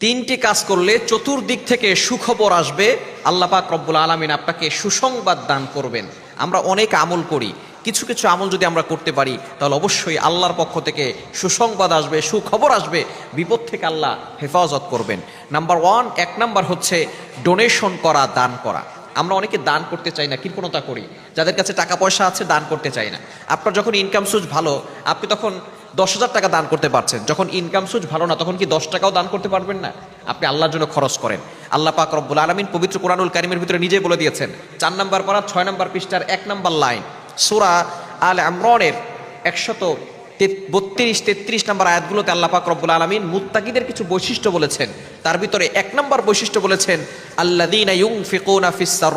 তিনটি কাজ করলে চতুর্দিক থেকে সুখবর আসবে। আল্লাহ পাক রব্বুল আলমিন আপনাকে সুসংবাদ দান করবেন। আমরা অনেক আমল করি। কিছু কিছু আমল যদি আমরা করতে পারি, তাহলে অবশ্যই আল্লাহর পক্ষ থেকে সুসংবাদ আসবে, সুখবর আসবে। বিপদ থেকে আল্লাহ হেফাজত করবেন। নাম্বার ওয়ান, এক নাম্বার হচ্ছে ডোনেশন করা, দান করা। আমরা অনেকে দান করতে চাই না, কৃপণতা করি। যাদের কাছে টাকা পয়সা আছে, দান করতে চাই না। আপনার যখন ইনকাম সোর্স ভালো, আপনি তখন দশ হাজার টাকা দান করতে পারছেন। যখন ইনকাম সোর্স ভালো না, তখন কি দশ টাকাও দান করতে পারবেন না? আপনি আল্লাহর জন্য খরচ করেন। আল্লাহ পাক রব্বুল আলমিন পবিত্র কোরআনুল কারিমের ভিতরে নিজে বলে দিয়েছেন, চার নাম্বার পড়া, ছয় নাম্বার পৃষ্ঠার এক নাম্বার লাইন। সুরা আল আমরনের একশত বত্রিশ, তেত্রিশ নম্বর আয়াতগুলোতে আল্লাহ পাক রব্বুল আলমিন মুত্তাকিদের কিছু বৈশিষ্ট্য বলেছেন। তার ভিতরে এক নম্বর বৈশিষ্ট্য বলেছেন আল্লাদিনা ইউং ফিকুনা ফিসার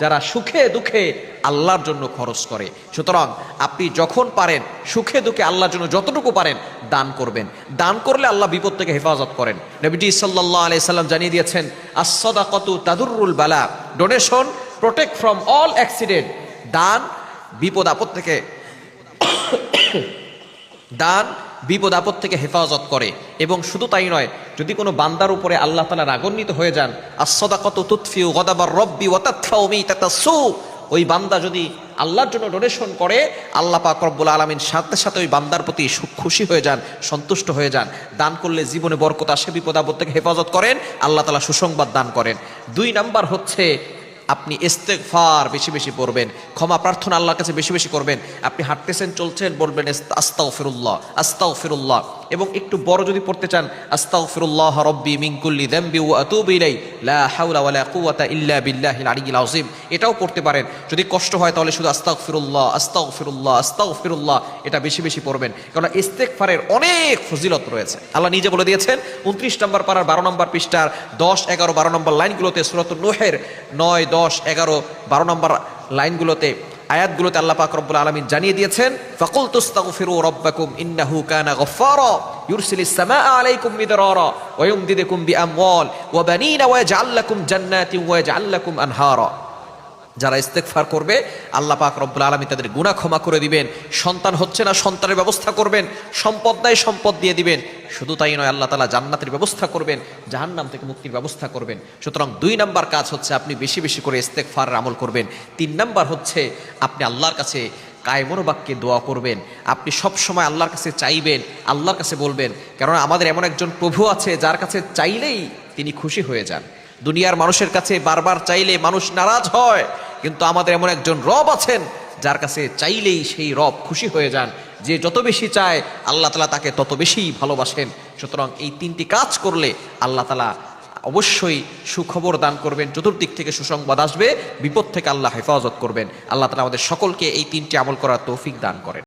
যারা সুখে দুঃখে আল্লাহর জন্য খরচ করে। সুতরাং আপনি যখন পারেন, সুখে দুঃখে আল্লাহর জন্য যতটুকু পারেন, দান করবেন। দান করলে আল্লাহ বিপদ থেকে হেফাজত করেন। নবীজি সাল্লাহ আলি সাল্লাম জানিয়ে দিয়েছেন আসদা কতু তাদুরুল বালা। Donation, protect from all accident. দান, বিপদ আপদ থেকে দান বিপদ আপদ থেকে হেফাজত করে। এবং শুধু তাই নয়, যদি কোনো বান্দার উপরে আল্লাহ তালা রাগান্বিত হয়ে যান আসদা কত তুৎফিউ গদাবার রব্বি ওয়াতাৎফাউমি তাতাসু ওই বান্দা যদি আল্লাহর জন্য ডোনেশন করে, আল্লাহ পাক রব্বুল আলমিন সাথে সাথে ওই বান্দার প্রতি খুশি হয়ে যান, সন্তুষ্ট হয়ে যান, দান করলে জীবনে বরকত আসে, বিপদ আপদ থেকে হেফাজত করেন, আল্লাহ তালা সুসংবাদ দান করেন। দুই নাম্বার হচ্ছে আপনি ইস্তেগফার বেশি বেশি পড়বেন, ক্ষমা প্রার্থনা আল্লাহর কাছে বেশি বেশি করবেন, আপনি হাঁটতেছেন, চলছেন, বলবেন আস্তাও ফিরুল্লাহ আস্তাও ফিরুল্লাহ এবং একটু বড় যদি পড়তে চান আস্তাও ফিরুল্লাহ রব্বি মিঙ্কুল্লি দেম্বি ও আতুব ইলাই লা হাওলা ওয়ালা কুওয়াতা ইল্লা বিল্লাহিল আলিয়্যিল আযীম। এটাও পড়তে পারেন। যদি কষ্ট হয় তাহলে শুধু আস্তাও ফিরুল্লাহ আস্তাও ফিরুল্লাহ আস্তাও ফিরুল্লাহ এটা বেশি বেশি পড়বেন। কারণ ইস্তেগফারের অনেক ফজিলত রয়েছে। আল্লাহ নিজে বলে দিয়েছেন, উনত্রিশ নম্বর পাড়ার বারো নম্বর পৃষ্ঠার দশ, এগারো, বারো নম্বর লাইনগুলোতে সুরত নোহের নয় দশ, এগারো, বারো নম্বর লাইনগুলোতে, আয়াতগুলোতে আল্লাহ পাক রব্বুল আলমিন জানিয়ে দিয়েছেন ফাকুল তুস্তাগফিরু রব্বাকুম ইন্নাহু কানা গফফারা, ইউরসিলিস সামাআ আলাইকুম মিদরারা, ওয়া ইউমদিদুকুম বিআমওয়াল, ওয়া বানিনা, ওয়া ইয়াজআল লাকুম জান্নাতিন, ওয়া ইয়াজআল লাকুম আনহারা। যারা ইস্তেকফার করবে, আল্লাহ পাক রব্বুল আলমী তাদের গুণা ক্ষমা করে দিবেন। সন্তান হচ্ছে না, সন্তানের ব্যবস্থা করবেন। সম্পদ নাই, সম্পদ দিয়ে দিবেন। শুধু তাই নয়, আল্লাহ তালা জান্নাতের ব্যবস্থা করবেন, জাহান্নাম থেকে মুক্তির ব্যবস্থা করবেন। সুতরাং দুই নাম্বার কাজ হচ্ছে আপনি বেশি বেশি করে ইস্তেকফার আমল করবেন। তিন নাম্বার হচ্ছে আপনি আল্লাহর কাছে কায়মর বাক্যে দোয়া করবেন। আপনি সব সময় আল্লাহর কাছে চাইবেন, আল্লাহর কাছে বলবেন। কেননা আমাদের এমন একজন প্রভু আছে, যার কাছে চাইলেই তিনি খুশি হয়ে যান। দুনিয়ার মানুষের কাছে বারবার চাইলে মানুষ নারাজ হয়, কিন্তু আমাদের এমন একজন রব আছেন যার কাছে চাইলেই সেই রব খুশি হয়ে যান। যে যত বেশি চায়, আল্লাহ তালা তাকে তত বেশি ভালোবাসেন। সুতরাং এই তিনটি কাজ করলে আল্লাহ তালা অবশ্যই সুখবর দান করবেন, চতুর্দিক থেকে সুসংবাদ আসবে, বিপদ থেকে আল্লাহ হেফাজত করবেন। আল্লাহ তালা আমাদের সকলকে এই তিনটি আমল করার তৌফিক দান করেন।